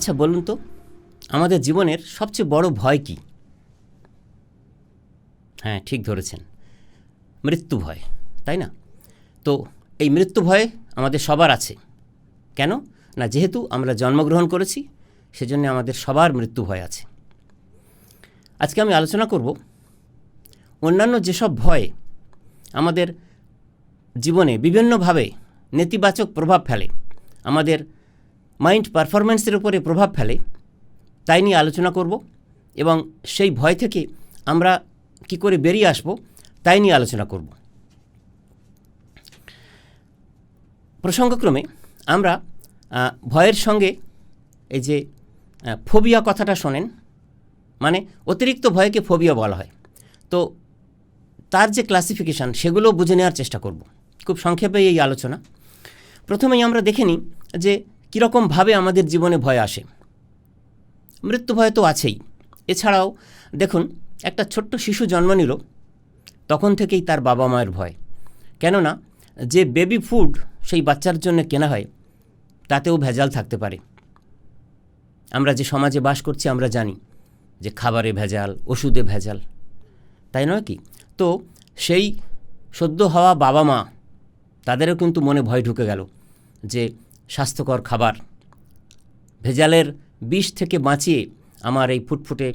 আচ্ছা বলুন তো, আমাদের জীবনের সবচেয়ে বড় ভয় কি? হ্যাঁ ঠিক ধরেছেন। মৃত্যু ভয়, তাই না? তো এই মৃত্যু ভয় আমাদের সবার আছে। কেন? না, যেহেতু আমরা জন্মগ্রহণ করেছি, সেজন্য আমাদের সবার মৃত্যু ভয় আছে। আজকে আমি আলোচনা করব অন্যান্য যেসব ভয় আমাদের জীবনে বিভিন্নভাবে নেতিবাচক প্রভাব ফেলে, আমাদের মাইন্ড পারফরমেন্সের উপরে প্রভাব ফেলে, তাই নিয়ে আলোচনা করব এবং সেই ভয় থেকে আমরা কি করে বেরিয়ে আসব তাই নিয়ে আলোচনা করব। প্রসঙ্গক্রমে আমরা ভয়ের সঙ্গে এই যে ফোবিয়া কথাটা শোনেন মানে অতিরিক্ত ভয়কে ফোবিয়া বলা হয়। তো তার যে ক্লাসিফিকেশান সেগুলো বুঝে নেওয়ার চেষ্টা করব। খুব সংক্ষেপে এই আলোচনা। প্রথমেই আমরা দেখে নিই যে কীরকমভাবে আমাদের জীবনে ভয় আসে? মৃত্যু ভয় তো আছেই। এছাড়াও, দেখুন, একটা ছোট্ট শিশু জন্ম নিল, তখন থেকেই তার বাবা মায়ের ভয়। কেননা, যে বেবি ফুড সেই বাচ্চার জন্য কেনা হয়, তাতেও ভেজাল থাকতে পারে। আমরা যে সমাজে বাস করছি, আমরা জানি যে খাবারে ভেজাল, ওষুধে ভেজাল। তাই নয় কি? তো সেই সদ্য হওয়া বাবা মা, তাদেরও কিন্তু মনে ভয় ঢুকে গেল যে স্বাস্থ্যকর খাবার। ভেজালের বিষ থেকে বাঁচিয়ে আমার এই ফুটফুটে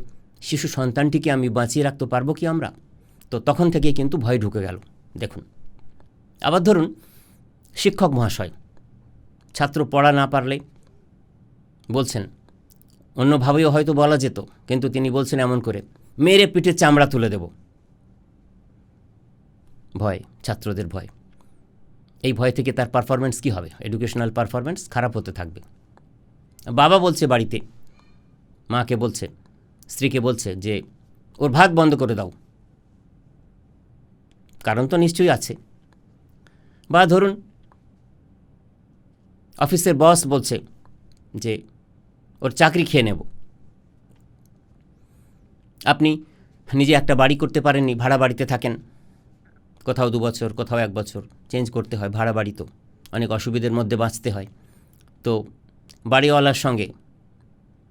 শিশু সন্তানটিকে আমি বাঁচিয়ে রাখতে পারব কি আমরা? তো তখন থেকেই কিন্তু ভয় ঢুকে গেল। দেখুন, আবার ধরুন, শিক্ষক মহাশয়, ছাত্র পড়া না পারলে বলছেন, অন্যভাবেও হয়তো বলা যেত, কিন্তু তিনি বলছেন এমন করে, মেরে পিঠে চামড়া তুলে দেব। ভয়, ছাত্রদের ভয়। এই ভয় থেকে তার পারফরমেন্স কী হবে? এডুকেশনাল পারফরমেন্স খারাপ হতে থাকবে। বাবা বলছে বাড়িতে, মাকে বলছে, স্ত্রীকে বলছে যে, ওর ভাত বন্ধ করে দাও। কারণ তো নিশ্চয়ই আছে। বা ধরুন, অফিসের বস বলছে যে, ওর চাকরি খেয়ে নেব। আপনি নিজে একটা বাড়ি করতে পারেননি, ভাড়া বাড়িতে থাকেন। কোথাও দু বছর, কোথাও এক বছর চেঞ্জ করতে হয় ভাড়া বাড়ি তো। অনেক অসুবিধের মধ্যে বাঁচতে হয়। তো বাড়িওয়ালার সঙ্গে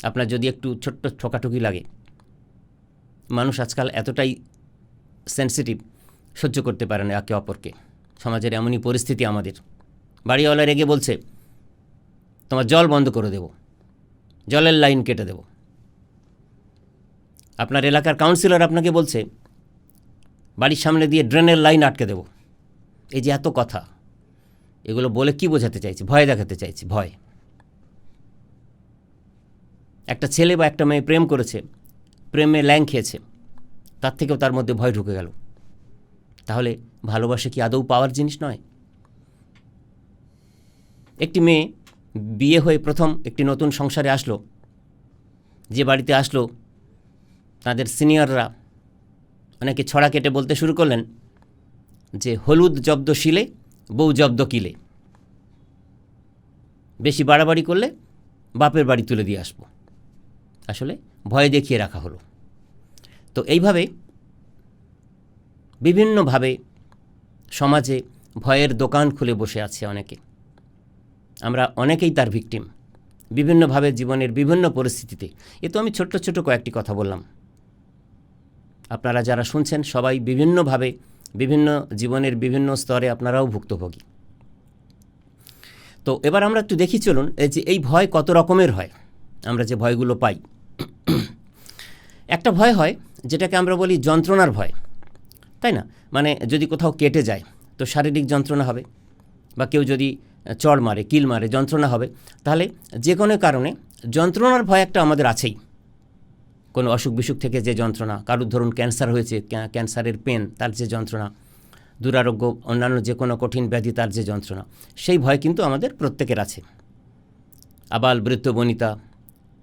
আপনার যদি একটু ছোট্ট ঠোকাঠুকি লাগে, মানুষ আজকাল এতটাই সেন্সিটিভ সহ্য করতে পারে না একে অপরকে। সমাজের এমনই পরিস্থিতি আমাদের। বাড়িওয়ালা রেগে বলছে, তোমার জল বন্ধ করে দেব। জলের লাইন কেটে দেব। আপনার এলাকার কাউন্সিলর আপনাকে বলছে বাড়ির সামনে দিয়ে ড্রেনের লাইন আটকে দেব। এই যে এত কথা, এগুলো বলে কি বোঝাতে চাইছি? ভয় দেখাতে চাইছি, ভয়। একটা ছেলে বা একটা মেয়ে প্রেম করেছে, প্রেমে ল্যাং খেয়েছে, তার থেকেও তার মধ্যে ভয় ঢুকে গেল। তাহলে ভালোবাসা কি আদৌ পাওয়ার জিনিস নয়? একটি মেয়ে বিয়ে হয়ে প্রথম একটি নতুন সংসারে আসলো, যে বাড়িতে আসলো, তাদের সিনিয়ররা অনেকে ছড়া কেটে বলতে শুরু করলেন? যে হলুদ জব্দ শিলে, বউ জব্দ কিলে। বেশি বাড়াবাড়ি করলে বাপের বাড়ি তুলে দিয়ে আসব। আসলে ভয় দেখিয়ে রাখা হলো। তো এইভাবে বিভিন্নভাবে সমাজে ভয়ের দোকান খুলে বসে আছে অনেকে। আমরা অনেকেই তার ভিকটিম। বিভিন্নভাবে জীবনের বিভিন্ন পরিস্থিতিতে। এ তো আমি ছোট্ট ছোট কয়েকটি কথা বললাম। আপনারা যারা শুনছেন, সবাই বিভিন্নভাবে, বিভিন্ন জীবনের বিভিন্ন স্তরে আপনারাও ভুক্তভোগী। তো এবার আমরা একটু দেখি চলুন, এই যে এই ভয় কত রকমের হয়? আমরা যে ভয়গুলো পাই। একটা ভয় হয়, যেটাকে আমরা বলি যন্ত্রণার ভয়। তাই না? মানে যদি কোথাও কেটে যায়, তো শারীরিক যন্ত্রণা হবে, বা কেউ যদি চড় মারে, কিল মারে, যন্ত্রণা হবে, তাহলে যে কোনো কারণে যন্ত্রণার ভয় একটা আমাদের আছেই। কোনো অসুখ বিসুখ থেকে যে যন্ত্রণা, কারুর ধরুন ক্যান্সার হয়েছে ক্যান্সারের পেন, তার যে যন্ত্রণা, দুরারোগ্য, অন্যান্য যে কোনো কঠিন ব্যাধি, তার যে যন্ত্রণা, সেই ভয় কিন্তু আমাদের প্রত্যেকের আছে। আবাল, বৃদ্ধ, বনিতা,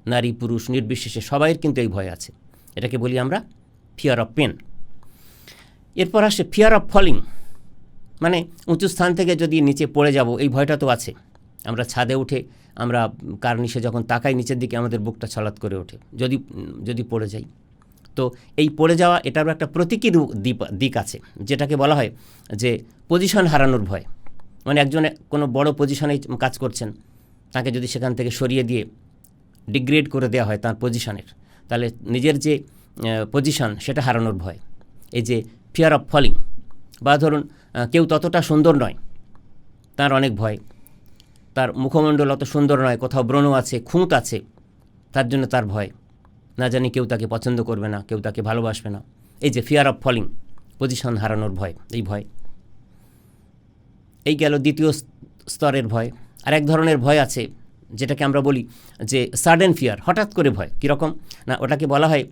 নারী, পুরুষ, নির্বিশেষে সবাইয়ের কিন্তু এই ভয় আছে। এটাকে বলি আমরা ফিয়ার অফ পেন এরপর আসে ফিয়ার অফ ফলিং মানে উঁচু স্থান থেকে যদি নিচে পড়ে যাব, এই ভয়টা তো আছে। আমরা ছাদে উঠে, আমরা কার নিচে যখন তাকাই, নিচের দিকে আমাদের বুকটা ছলাৎ করে ওঠে, যদি যদি পড়ে যাই। তো এই পড়ে যাওয়া এটারও একটা প্রতীকী দিক আছে, যেটাকে বলা হয় যে পজিশন হারানোর ভয়। মানে একজন কোনো বড় পজিশনে কাজ করছেন, তাকে যদি সেখান থেকে সরিয়ে দিয়ে ডিগ্রেড করে দেওয়া হয় তার পজিশনের তাহলে নিজের যে পজিশন সেটা হারানোর ভয়। এই যে ফিয়ার অফ ফলিং বা ধরুন কেউ ততটা সুন্দর নয়, তার অনেক ভয়। তার মুখমণ্ডল অত সুন্দর নয়, কোথাও ব্রণ আছে, খুঁত আছে, তার জন্য তার ভয়। না জানি কেউ তাকে পছন্দ করবে না, কেউ তাকে ভালোবাসবে না। এই যে ফিয়ার অফ ফলিং পজিশন হারানোর ভয়, এই ভয়। এই গেল দ্বিতীয় স্তরের ভয়। আর এক ধরনের ভয় আছে, যেটাকে আমরা বলি যে সাডেন ফিয়ার হঠাৎ করে ভয়। কীরকম না, ওটাকে বলা হয়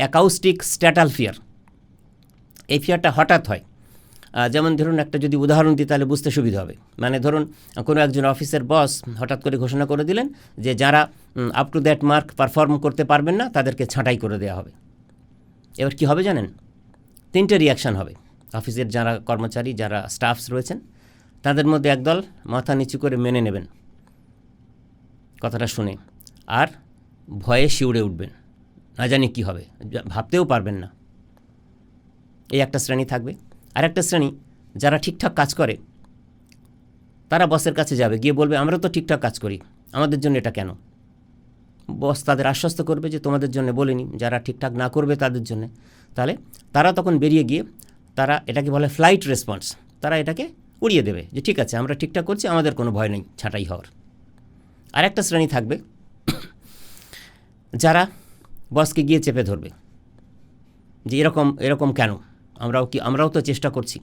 অ্যাকাউস্টিক স্ট্যাটাল ফিয়ার এই ফিয়ারটা হঠাৎ হয়। যেমন ধরুন একটা যদি উদাহরণ দিই, তাহলে বুঝতে সুবিধা হবে। মানে ধরুন, কোনো একজন অফিসের বস হঠাৎ করে ঘোষণা করে দিলেন যে যারা up to that mark perform করতে পারবেন না, তাদেরকে ছাঁটাই করে দেওয়া হবে। এবার কি হবে জানেন? তিনটে রিয়াকশান হবে। অফিসের যারা কর্মচারী, যারা স্টাফস রয়েছেন, তাদের মধ্যে একদল মাথা নিচু করে মেনে নেবেন। কথাটা শুনে। আর ভয়ে শিউড়ে উঠবেন। না জানি কী হবে। ভাবতেও পারবেন না। এই একটা শ্রেণি থাকবে। আর একটা শ্রেণি যারা ঠিকঠাক কাজ করে, তারা বসের কাছে যাবে, গিয়ে বলবে, আমরা তো ঠিকঠাক কাজ করি, আমাদের জন্য এটা কেন? বস তাদের আশ্বস্ত করবে যে, তোমাদের জন্য বলিনি, যারা ঠিকঠাক না করবে তাদের জন্য। তাহলে তারা তখন বেরিয়ে গিয়ে তারা এটাকে বলে ফ্লাইট রেসপন্স তারা এটাকে উড়িয়ে দেবে যে, ঠিক আছে, আমরা ঠিকঠাক করছি, আমাদের কোনো ভয় নেই, ছাঁটাই হওয়ার। আর একটা শ্রেণি থাকবে, যারা বসকে গিয়ে চেপে ধরবে, যে, এরকম এরকম কেন? আমরাও কি, আমরাও তো চেষ্টা করছি।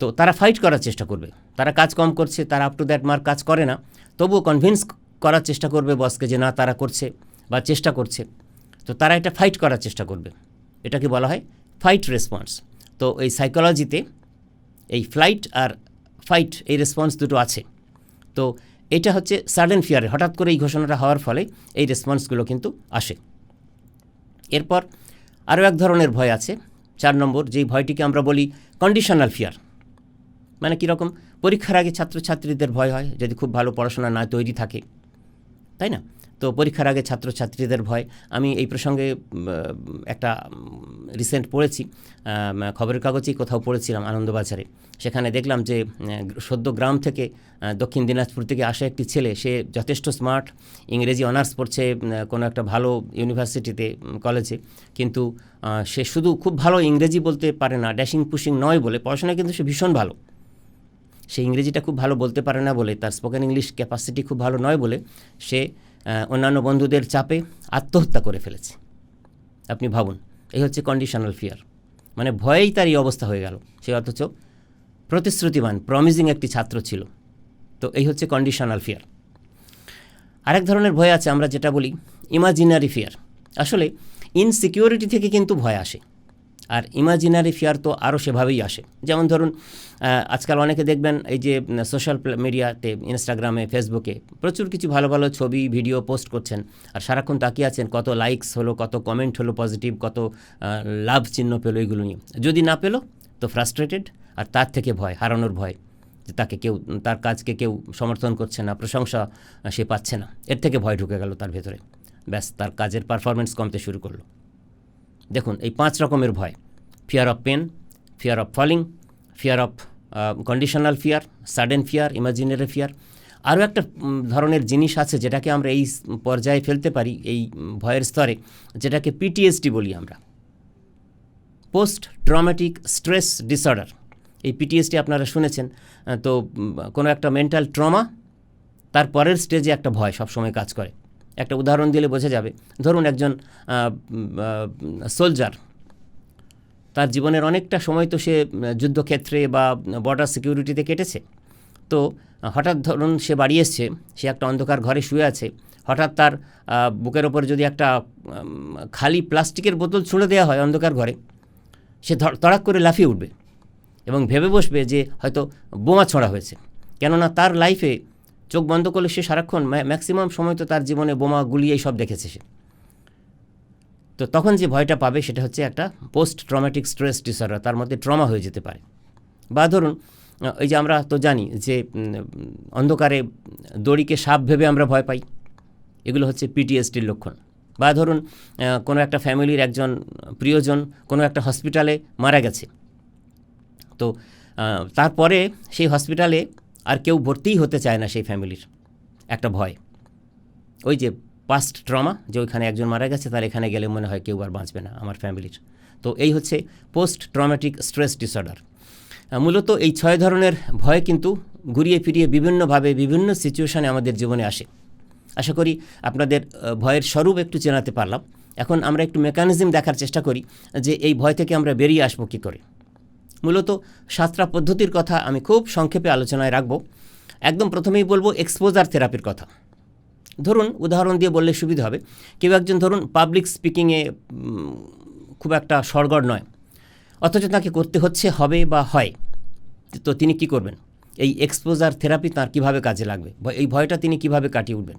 তো তারা ফাইট করার চেষ্টা করবে। তারা কাজ কম করছে, তারা আপ টু দ্যাট মার্ক কাজ করে না। তবুও কনভিন্স করার চেষ্টা করবে বসকে যে না, তারা করছে বা চেষ্টা করছে। তো তারা এটা ফাইট করার চেষ্টা করবে। এটাকে বলা হয় ফাইট রেসপন্স তো এই সাইকোলজিতে এই ফ্লাইট আর ফাইট এই রেসপন্স দুটো আছে। তো এটা হচ্ছে সাডেন ফিয়ারে হঠাৎ করে এই ঘোষণাটা হওয়ার ফলে এই রেসপন্সগুলো কিন্তু আসে। এরপর আরও এক ধরনের ভয় আছে। চার নম্বর, যেই ভয়টিকে আমরা বলি কন্ডিশনাল ফিয়ার মানে কীরকম পরীক্ষার আগে ছাত্রছাত্রীদের ভয় হয়, যদি খুব ভালো পড়াশোনা না তৈরি থাকে। তাই না? তো পরীক্ষার আগে ছাত্রছাত্রীদের ভয়। আমি এই প্রসঙ্গে একটা রিসেন্ট পড়েছি খবরের কাগজেই কোথাও পড়েছিলাম আনন্দবাজারে। সেখানে দেখলাম যে সদ্য গ্রাম থেকে দক্ষিণ দিনাজপুর থেকে আসা একটি ছেলে, সে যথেষ্ট স্মার্ট ইংরেজি অনার্স পড়ছে কোনো একটা ভালো ইউনিভার্সিটিতে কলেজে কিন্তু সে শুধু খুব ভালো ইংরেজি বলতে পারে না ড্যাশিং পুশিং নয় বলে, পড়াশোনায় কিন্তু সে ভীষণ ভালো। সে ইংরেজিটা খুব ভালো বলতে পারে না বলে, তার স্পোকেন ইংলিশ ক্যাপাসিটি খুব ভালো নয় বলে, সে অন্যান্য বন্ধুদের চাপে আত্মহত্যা করে ফেলেছে। আপনি ভাবুন, এই হচ্ছে কন্ডিশনাল ফিয়ার মানে ভয়েই তার এই অবস্থা হয়ে গেল। সে অথচ প্রতিশ্রুতিবান প্রমিজিং একটি ছাত্র ছিল। তো এই হচ্ছে কন্ডিশনাল ফিয়ার আরেক ধরনের ভয় আছে, আমরা যেটা বলি ইমাজিনারি ফিয়ার আসলে ইনসিকিউরিটি থেকে কিন্তু ভয় আসে। আর ইমাজিনারি ফিয়ার তো আরও সেভাবেই আসে। যেমন ধরুন আজকাল অনেকে দেখবেন এই যে সোশ্যাল মিডিয়াতে ইনস্টাগ্রামে ফেসবুকে প্রচুর কিছু ভালো ভালো ছবি ভিডিও পোস্ট করছেন। আর সারাক্ষণ তাকিয়ে আছেন কত লাইকস হলো, কত কমেন্ট হলো পজিটিভ কত লাভ চিহ্ন পেল এগুলো নিয়ে। যদি না পেল, তো ফ্রাস্ট্রেটেড আর তার থেকে ভয়, হারানোর ভয় যে তাকে কেউ, তার কাজকে কেউ সমর্থন করছে না, প্রশংসা সে পাচ্ছে না। এর থেকে ভয় ঢুকে গেল তার ভেতরে। ব্যাস, তার কাজের পারফরমেন্স কমতে শুরু করল। দেখুন, এই পাঁচ রকমের ভয়। Fear of pain fear of falling fear of conditional fear sudden fear imaginary fear আরও একটা ধরনের জিনিস আছে যেটাকে আমরা এই পর্যায়ে ফেলতে পারি, এই ভয়ের স্তরে, যেটাকে পিটিএসডি বলি আমরা। পোস্ট ট্রমেটিক স্ট্রেস ডিসঅর্ডার এই পিটিএসডি আপনারা শুনেছেন তো কোনো একটা মেন্টাল ট্রমা তার পরের স্টেজে একটা ভয় সবসময় কাজ করে। একটা উদাহরণ দিলে বোঝা যাবে। ধরুন একজন সোলজার তার জীবনের অনেকটা সময় তো সে যুদ্ধক্ষেত্রে বা বর্ডার সিকিউরিটিতে কেটেছে। তো হঠাৎ ধরুন সে বাড়ি এসছে, সে একটা অন্ধকার ঘরে শুয়ে আছে, হঠাৎ তার বুকের ওপর যদি একটা খালি প্লাস্টিকের বোতল ছুঁড়ে দেওয়া হয় অন্ধকার ঘরে, সে তড়াক করে লাফিয়ে উঠবে এবং ভেবে বসবে যে হয়তো বোমা ছোঁড়া হয়েছে। কেননা তার লাইফে চোখ বন্ধ করলে সে সারাক্ষণ ম্যাক্সিমাম সময় তো তার জীবনে বোমা গুলি এই সব দেখেছে সে। তো তখন যে ভয়টা পাবে সেটা হচ্ছে একটা পোস্ট ট্রমেটিক স্ট্রেস ডিসঅর্ডার তার মধ্যে ট্রমা হয়ে যেতে পারে। বা ধরুন এই যে আমরা তো জানি যে অন্ধকারে দড়িকে সাপ ভেবে আমরা ভয় পাই। এগুলো হচ্ছে পিটিএসডির লক্ষণ। বা ধরুন কোনো একটা ফ্যামিলির একজন প্রিয়জন কোনো একটা হসপিটালে মারা গেছে। তো তারপরে সেই হসপিটালে আর কেউ ভর্তিই হতে চায় না সেই ফ্যামিলির। একটা ভয়। ওই যে পাস্ট ট্রমা যে ওইখানে একজন মারা গেছে, তার এখানে গেলে মনে হয় কেউ আর বাঁচবে না আমার ফ্যামিলির। তো এই হচ্ছে পোস্ট ট্রমেটিক স্ট্রেস ডিসঅর্ডার মূলত এই ছয় ধরনের ভয় কিন্তু ঘুরিয়ে ফিরিয়ে বিভিন্নভাবে বিভিন্ন সিচুয়েশানে আমাদের জীবনে আসে। আশা করি আপনাদের ভয়ের স্বরূপ একটু চেনাতে পারলাম। এখন আমরা একটু মেকানিজম দেখার চেষ্টা করি যে এই ভয় থেকে আমরা বেরিয়ে আসব কী করে। মূলত সাতটা পদ্ধতির কথা আমি খুব সংক্ষেপে আলোচনায় রাখব। একদম প্রথমেই বলব এক্সপোজার থেরাপির কথা। ধরুন, উদাহরণ দিয়ে বললে সুবিধা হবে। কেউ একজন ধরুন পাবলিক স্পিকিংয়ে খুব একটা সরগড় নয়। অথচ তাকে করতে হচ্ছে, হবে বা হয়। তো তিনি কি করবেন? এই এক্সপোজার থেরাপি তার কীভাবে কাজে লাগবে? এই ভয়টা তিনি কীভাবে কাটিয়ে উঠবেন?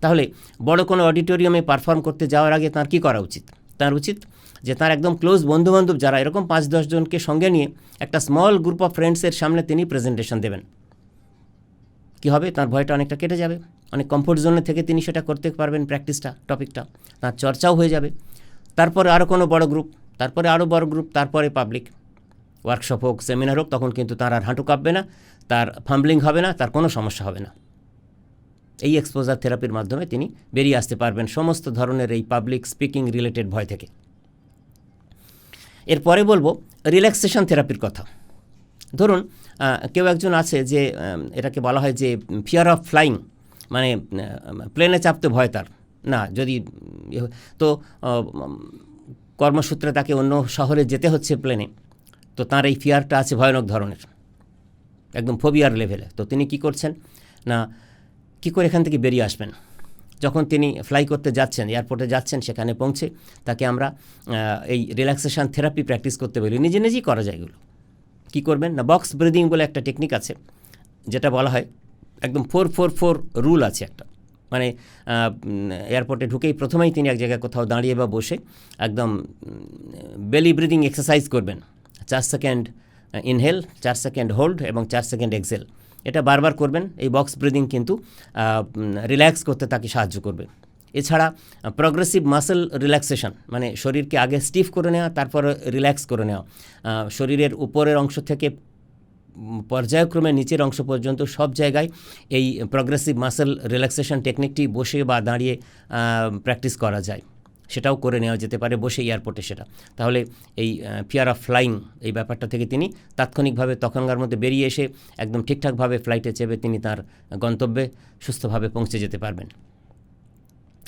তাহলে বড় কোনো অডিটোরিয়ামে পারফর্ম করতে যাওয়ার আগে তার কি করা উচিত? তার উচিত যে তার একদম ক্লোজ বন্ধুবান্ধব যারা, এরকম পাঁচ দশজনকে সঙ্গে নিয়ে একটা স্মল গ্রুপ অফ ফ্রেন্ডসের সামনে তিনি প্রেজেন্টেশন দেবেন। কি হবে? তার ভয়টা অনেকটা কেটে যাবে। অনেক কমফোর্ট জোনে থেকে তিনি সেটা করতে পারবেন প্র্যাকটিসটা টপিকটা তার চর্চাও হয়ে যাবে। তারপরে আরও কোনো বড় গ্রুপ তারপরে আরও বড় গ্রুপ তারপরে পাবলিক ওয়ার্কশপ হোক সেমিনার হোক, তখন কিন্তু তার আর হাঁটু কাঁপবে না, তার ফাম্বলিং হবে না, তার কোনো সমস্যা হবে না। এই এক্সপোজার থেরাপির মাধ্যমে তিনি বেরিয়ে আসতে পারবেন সমস্ত ধরনের এই পাবলিক স্পিকিং রিলেটেড ভয় থেকে। এরপরে বলব রিল্যাক্সেশন থেরাপির কথা। ধরুন কেউ একজন আছে যে এটাকে বলা হয় যে ফিয়ার অফ ফ্লাইং মানে প্লেনে চাপতে ভয় তার। না, যদি ইয়ে তো কর্মসূত্রে তাকে অন্য শহরে যেতে হচ্ছে প্লেনে তো তার এই ফিয়ারটা আছে ভয়ানক ধরনের। একদম ফোবিয়ার লেভেলে তো তিনি কি করছেন? না, কি করে এখান থেকে বেরিয়ে আসবেন? যখন তিনি ফ্লাই করতে যাচ্ছেন এয়ারপোর্টে যাচ্ছেন, সেখানে পৌঁছে তাকে আমরা এই রিল্যাক্সেশন থেরাপি প্র্যাকটিস করতে বলি। নিজে নিজেই করা যায় এগুলো। কী করবেন না? বক্স ব্রিদিং বলে একটা টেকনিক আছে, যেটা বলা হয় একদম ফোর ফোর ফোর রুল আছে একটা। মানে এয়ারপোর্টে ঢুকেই প্রথমেই তিনি এক জায়গায় কোথাও দাঁড়িয়ে বা বসে একদম বেলি ব্রিদিং এক্সারসাইজ করবেন। চার সেকেন্ড ইনহেল চার সেকেন্ড হোল্ড এবং চার সেকেন্ড এক্সেল এটা বারবার করবেন, এই বক্স ব্রিদিং কিন্তু রিল্যাক্স করতে তাকে সাহায্য করবে। এছাড়া প্রগ্রেসিভ মাসেল রিল্যাক্সেশন মানে শরীরকে আগে স্টিফ করে নেওয়া, তারপর রিল্যাক্স করে নেওয়া। শরীরের উপরের অংশ থেকে পর্যায়ক্রমে নিচের অংশ পর্যন্ত সব জায়গায় এই প্রগ্রেসিভ মাসেল রিল্যাক্সেশন টেকনিকটি বসে বা দাঁড়িয়ে প্র্যাকটিস করা যায়। সেটাও করে নেওয়া যেতে পারে বসে এয়ারপোর্টে সেটা। তাহলে এই ফিয়ার অফ ফ্লাইং এই ব্যাপারটা থেকে তিনি তাৎক্ষণিকভাবে তখনকার মধ্যে বেরিয়ে এসে একদম ঠিকঠাকভাবে ফ্লাইটে চেপে তিনি তার গন্তব্যে সুস্থভাবে পৌঁছে যেতে পারবেন।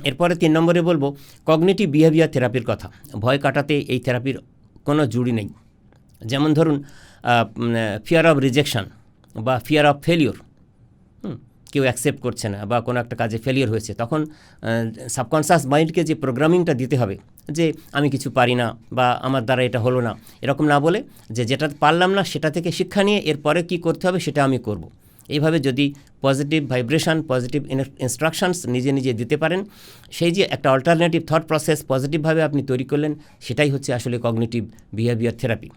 এরপরে তিন নম্বরে বলব, কগনিটিভ বিহেভিয়ার থেরাপির কথা। ভয় কাটাতে এই থেরাপির কোনো জুড়ি নেই। যেমন ধরুন ফিয়ার অফ রিজেকশন বা ফিয়ার অফ ফেলিওর। কেউ অ্যাকসেপ্ট করছে না বা কোনো একটা কাজে ফেলিয়ার হয়েছে, তখন সাবকনশাস মাইন্ডকে যে প্রোগ্রামিংটা দিতে হবে, যে আমি কিছু পারি না বা আমার দ্বারা এটা হলো না, এরকম না বলে যে যেটা পারলাম না সেটা থেকে শিক্ষা নিয়ে এরপরে কি করতে হবে সেটা আমি করব। এইভাবে যদি পজিটিভ ভাইব্রেশন পজিটিভ ইনস্ট্রাকশনস নিজে নিজে দিতে পারেন, সেই যে একটা অল্টারনেটিভ থট প্রসেস পজিটিভভাবে আপনি তৈরি করলেন, সেটাই হচ্ছে আসলে কগনিটিভ বিহেভিয়ার থেরাপি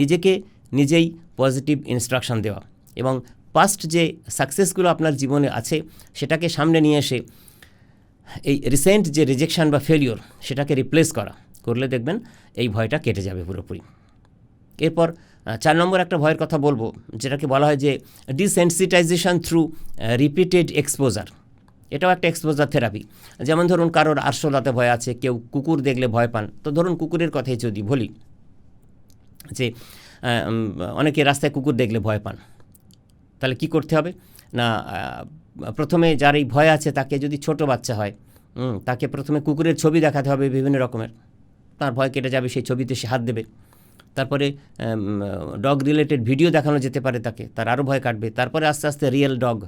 নিজেকে নিজেই পজিটিভ ইনস্ট্রাকশন দেওয়া এবং পাস্ট যে সাকসেসগুলো আপনার জীবনে আছে, সেটাকে সামনে নিয়ে এসে এই রিসেন্ট যে রিজেকশান বা ফেলিওর সেটাকে রিপ্লেস করা। করলে দেখবেন এই ভয়টা কেটে যাবে পুরোপুরি। এরপর চার নম্বর একটা ভয়ের কথা বলব, যেটাকে বলা হয় যে ডিসেন্সিটাইজেশন থ্রু রিপিটেড এক্সপোজার এটাও একটা এক্সপোজার থেরাপি যেমন ধরুন কারোর আরশোলাতে ভয় আছে, কেউ কুকুর দেখলে ভয় পান। তো ধরুন কুকুরের কথাই যদি বলি, যে অনেকে রাস্তায় কুকুর দেখলে ভয় পান। তাহলে কি করতে হবে? না প্রথমে যার এই ভয় আছে তাকে যদি ছোট বাচ্চা হয় তাকে প্রথমে কুকুরের ছবি দেখাতে হবে বিভিন্ন রকমের। তার ভয় কেটে যাবে, সেই ছবিতে সে হাত দেবে। তারপরে ডগ রিলেটেড ভিডিও দেখানো যেতে পারে তাকে, তার আরও ভয় কাটবে। তারপরে আস্তে আস্তে রিয়েল ডগ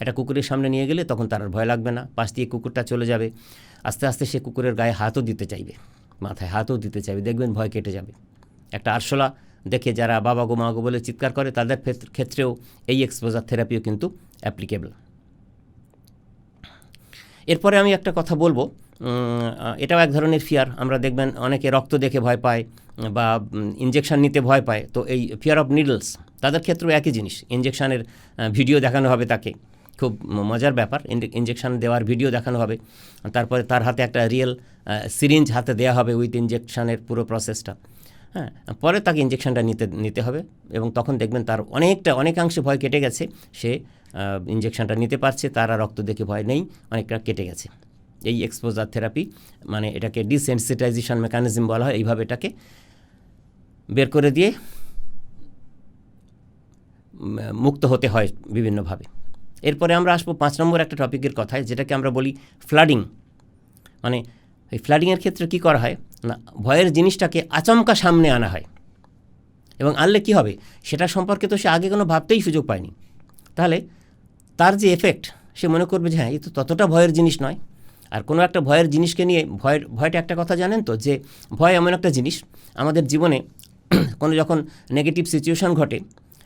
একটা কুকুরের সামনে নিয়ে গেলে তখন তার আর ভয় লাগবে না। পাশ দিয়ে কুকুরটা চলে যাবে। আস্তে আস্তে সে কুকুরের গায়ে হাতও দিতে চাইবে, মাথায় হাতও দিতে চাইবে, দেখবেন ভয় কেটে যাবে। একটা আরশোলা দেখে যারা বাবা গো, মা গো বলে চিৎকার করে, তাদের ক্ষেত্র- ক্ষেত্রেও এই এক্সপোজার থেরাপিও কিন্তু অ্যাপ্লিকেবল এরপরে আমি একটা কথা বলব এটাও এক ধরনের ফিয়ার আমরা দেখবেন অনেকে রক্ত দেখে ভয় পায় বা ইঞ্জেকশন নিতে ভয় পায়। তো এই ফিয়ার অফ নিডলস তাদের ক্ষেত্রেও একই জিনিস। ইঞ্জেকশনের ভিডিও দেখানো হবে তাকে। খুব মজার ব্যাপার। ইঞ্জেকশন দেওয়ার ভিডিও দেখানো হবে। তারপরে তার হাতে একটা রিয়েল সিরিঞ্জ হাতে দেওয়া হবে উইথ ইঞ্জেকশনের পুরো প্রসেসটা হ্যাঁ পরে তাকে ইঞ্জেকশনটা নিতে নিতে হবে এবং তখন দেখবেন তার অনেকটা, অনেকাংশে ভয় কেটে গেছে। সে ইঞ্জেকশনটা নিতে পারছে, তার রক্ত দেখে ভয় নেই, অনেকটা কেটে গেছে। এই এক্সপোজার থেরাপি মানে এটাকে ডিসেন্সিটাইজেশন মেকানিজম বলা হয়, এইভাবে এটাকে বের করে দিয়ে মুক্ত হতে হয় বিভিন্নভাবে। এরপরে আমরা আসব পাঁচ নম্বর একটা টপিকের কথায়, যেটাকে আমরা বলি ফ্লাডিং মানে এই ফ্লাডিংয়ের ক্ষেত্রে কি করা হয়? না, ভয়ের জিনিসটাকে আচমকা সামনে আনা হয়। এবং আনলে কি হবে? সেটা সম্পর্কে তো সে আগে কোনো ভাবতেই সুযোগ পায়নি। তাহলে তার যে এফেক্ট সে মনে করবে যে হ্যাঁ এ তো ততটা ভয়ের জিনিস নয়। আর কোনো একটা ভয়ের জিনিসকে নিয়ে, ভয়ের, ভয়টা একটা কথা জানেন তো, যে ভয় এমন একটা জিনিস, আমাদের জীবনে কোনো যখন নেগেটিভ সিচুয়েশন ঘটে,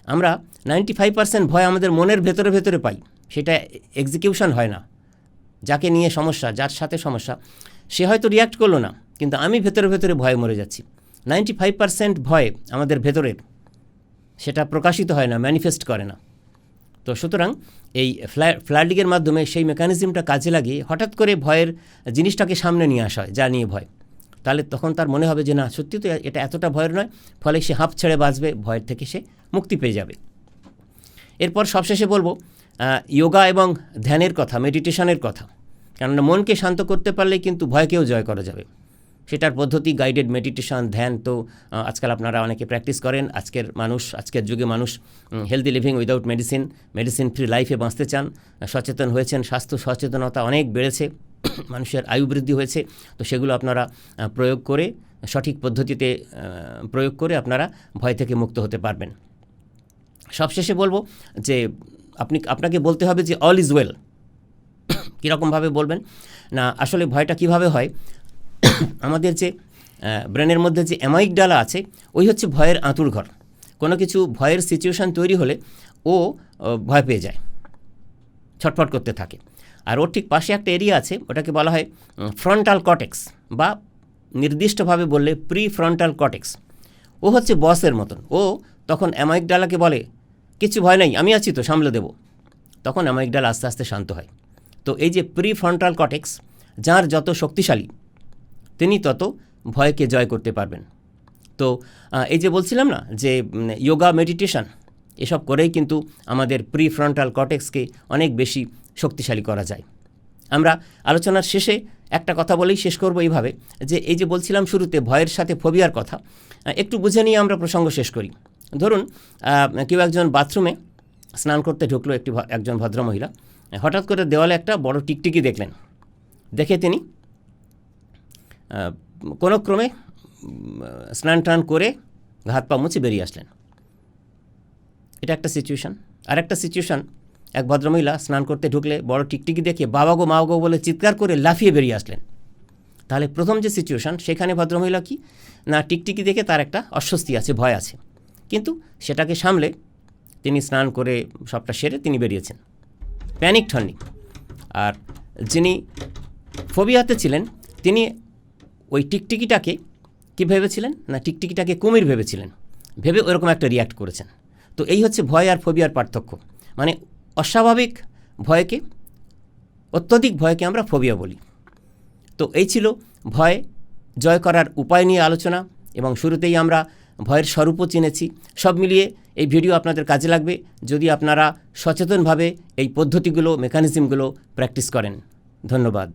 আমরা নাইনটি ফাইভ পার্সেন্ট ভয় আমাদের মনের ভেতরে ভেতরে পাই। সেটা এক্সিকিউশন হয় না। যাকে নিয়ে সমস্যা, যার সাথে সমস্যা। সে হয়তো রিয়াক্ট করল না, কিন্তু আমি ভেতরে ভেতরে ভয়ে মরে যাচ্ছি। নাইনটি ফাইভ পার্সেন্ট ভয় আমাদের ভেতরের, সেটা প্রকাশিত হয় না ম্যানিফেস্ট করে না। তো সুতরাং এই ফ্ল্যা ফ্লাডিংয়ের মাধ্যমে সেই মেকানিজমটা কাজে লাগিয়ে হঠাৎ করে ভয়ের জিনিসটাকে সামনে নিয়ে আসা হয়, যা নিয়ে ভয়। তাহলে তখন তার মনে হবে যে, না, সত্যি তো এটা এতটা ভয়ের নয়। ফলে সে হাঁপ ছেড়ে বাঁচবে, ভয়ের থেকে সে মুক্তি পেয়ে যাবে। এরপর সবশেষে বলব যোগা এবং ধ্যানের কথা মেডিটেশনের কথা। কেননা মনকে শান্ত করতে পারলে কিন্তু ভয়কেও জয় করা যাবে। সেটার পদ্ধতি গাইডেড মেডিটেশন ধ্যান তো আজকাল আপনারা অনেকে প্র্যাকটিস করেন। আজকের মানুষ, আজকের যুগে মানুষ healthy living without medicine medicine free লাইফে বাঁচতে চান। সচেতন হয়েছেন, স্বাস্থ্য সচেতনতা অনেক বেড়েছে, মানুষের আয়ু বৃদ্ধি হয়েছে। তো সেগুলো আপনারা প্রয়োগ করে, সঠিক পদ্ধতিতে প্রয়োগ করে আপনারা ভয় থেকে মুক্ত হতে পারবেন। সবশেষে বলব যে, আপনি, আপনাকে বলতে হবে যে অল ইজ ওয়েল কীরকমভাবে বলবেন? না, আসলে ভয়টা কীভাবে হয়? আমাদের যে ব্রেনের মধ্যে যে অ্যামাইক ডালা আছে, ওই হচ্ছে ভয়ের আঁতুর ঘর। কোনো কিছু ভয়ের সিচুয়েশান তৈরি হলে ও ভয় পেয়ে যায়। ছটফট করতে থাকে। আর ওর ঠিক পাশে একটা এরিয়া আছে, ওটাকে বলা হয় ফ্রন্টাল কটেক্স বা নির্দিষ্টভাবে বললে প্রি ফ্রন্টাল কটেক্স ও হচ্ছে বসের মতন। ও তখন অ্যামাইক ডালাকে বলে, কিছু ভয় নাই, আমি আছি তো, সামলে দেবো। তখন অ্যামাইক ডালা আস্তে আস্তে শান্ত হয়। তো এই যে প্রি ফ্রন্টাল কটেক্স যার যত শক্তিশালী, তিনি তত ভয়কে জয় করতে পারবেন। তো এই যে বলছিলাম না যে যোগা মেডিটেশন এসব করেই কিন্তু আমাদের প্রি ফ্রন্টাল কটেক্সকে অনেক বেশি শক্তিশালী করা যায়। আমরা আলোচনার শেষে একটা কথা বলেই শেষ করব এইভাবে, যে এই যে বলছিলাম শুরুতে ভয়ের সাথে ফোবিয়ার কথা একটু বুঝে নিয়ে আমরা প্রসঙ্গ শেষ করি। ধরুন কেউ একজন বাথরুমে স্নান করতে ঢুকলো একটি একজন ভদ্রমহিলা হঠাৎ করে দেওয়ালে একটা বড় টিকটিকি দেখলেন। দেখে তিনি কোনো ক্রমে স্নান টান করে হাত পা মুছে বেরিয়ে আসলেন। এটা একটা সিচুয়েশান আর একটা সিচুয়েশান এক ভদ্রমহিলা স্নান করতে ঢুকলে বড় টিকটিকি দেখে বাবা গো, মা গো বলে চিৎকার করে লাফিয়ে বেরিয়ে আসলেন। তাহলে প্রথম যে সিচুয়েশান সেখানে ভদ্রমহিলা কি? না, টিকটিকি দেখে তার একটা অস্বস্তি আছে, ভয় আছে। কিন্তু সেটাকে সামলে তিনি স্নান করে সবটা সেরে তিনি বেরিয়েছেন। প্যানিক হননি আর যিনি ফোবিয়াতে ছিলেন, তিনি ওই টিকটিকিটাকে কি ভেবেছিলেন? না, টিকটিকিটাকে কুমির ভেবেছিলেন। ভেবে ওরকম একটা রিয়াক্ট করেছেন। তো এই হচ্ছে ভয় আর ফোবিয়ার পার্থক্য। মানে অস্বাভাবিক ভয়কে, অত্যধিক ভয়কে আমরা ফোবিয়া বলি। তো এই ছিল ভয় জয় করার উপায় নিয়ে আলোচনা, এবং শুরুতেই আমরা ভয়ের স্বরূপও চিনেছি। সব মিলিয়ে এই ভিডিও আপনাদের কাজে লাগবে যদি আপনারা সচেতনভাবে এই পদ্ধতিগুলো মেকানিজমগুলো প্র্যাকটিস করেন। ধন্যবাদ।